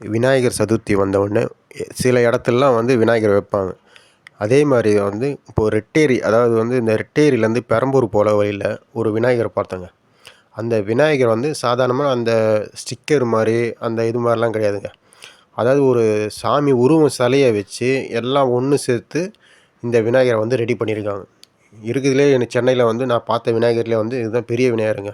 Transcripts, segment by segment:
விநாயகர் சதுர்த்தி வந்தவுடனே சில இடத்துலலாம் வந்து விநாயகர் வைப்பாங்க. அதே மாதிரி வந்து இப்போது ரெட்டேரி அதாவது வந்து இந்த ரெட்டேரியிலேருந்து பெரம்பூர் போகிற வழியில் ஒரு விநாயகரை பார்த்தேங்க. அந்த விநாயகர் வந்து சாதாரணமாக அந்த ஸ்டிக்கர் மாதிரி அந்த இது மாதிரிலாம் கிடையாதுங்க. அதாவது ஒரு சாமி உருவம் சிலையை வச்சு எல்லாம் ஒன்று சேர்த்து இந்த விநாயகரை வந்து ரெடி பண்ணியிருக்காங்க. இருக்குதுலே எனக்கு சென்னையில் வந்து நான் பார்த்த விநாயகர்லேயே வந்து இதுதான் பெரிய விநாயகருங்க.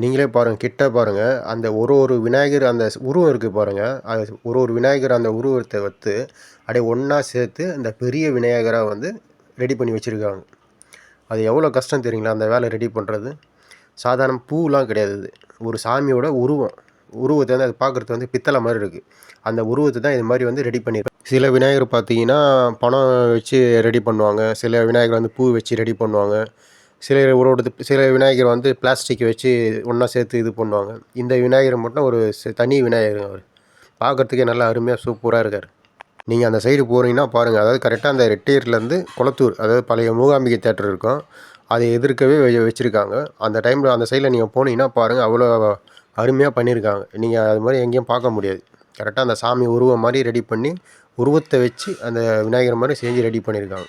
நீங்களே பாருங்கள் கிட்ட பாருங்கள் அந்த ஒரு ஒரு விநாயகர் அந்த உருவம் இருக்குது பாருங்கள் அது ஒரு ஒரு விநாயகர் அந்த உருவத்தை வைத்து அப்படியே ஒன்றா சேர்த்து அந்த பெரிய விநாயகராக வந்து ரெடி பண்ணி வச்சுருக்காங்க. அது எவ்வளோ கஷ்டம் தெரியுங்களா அந்த வேலை ரெடி பண்ணுறது சாதாரண பூலாம் கிடையாது இது. ஒரு சாமியோட உருவம். உருவத்தை வந்து அது பார்க்குறது வந்து பித்தளை மாதிரி இருக்குது அந்த உருவத்தை தான் இது மாதிரி வந்து ரெடி பண்ணியிருக்காங்க சில விநாயகர் பார்த்தீங்கன்னா பணம் வச்சு ரெடி பண்ணுவாங்க. சில விநாயகர் வந்து பூ வச்சு ரெடி பண்ணுவாங்க. சிலை உருவத்து சில விநாயகர் வந்து பிளாஸ்டிக் வச்சு ஒன்றா சேர்த்து இது பண்ணுவாங்க. இந்த விநாயகர் மட்டும் ஒரு தனி விநாயகர் அவர். பார்க்குறதுக்கே நல்லா அருமையாக சூப்பராக இருக்கார். நீங்கள் அந்த சைடு போகிறீங்கன்னா பாருங்கள் அதாவது கரெக்டாக அந்த ரெட்டையர்லேருந்து குளத்தூர் அதாவது பழைய மூகாம்பிகை தேட்டர் இருக்கும். அதை எதிர்க்கவே வச்சுருக்காங்க. அந்த டைமில் அந்த சைடில் நீங்கள் போனீங்கன்னா பாருங்கள் அவ்வளோ அருமையாக பண்ணியிருக்காங்க நீங்கள் அது மாதிரி எங்கேயும் பார்க்க முடியாது. கரெக்டாக அந்த சாமி உருவம் மாதிரி ரெடி பண்ணி உருவத்தை வச்சு அந்த விநாயகர் மாதிரி செஞ்சு ரெடி பண்ணியிருக்காங்க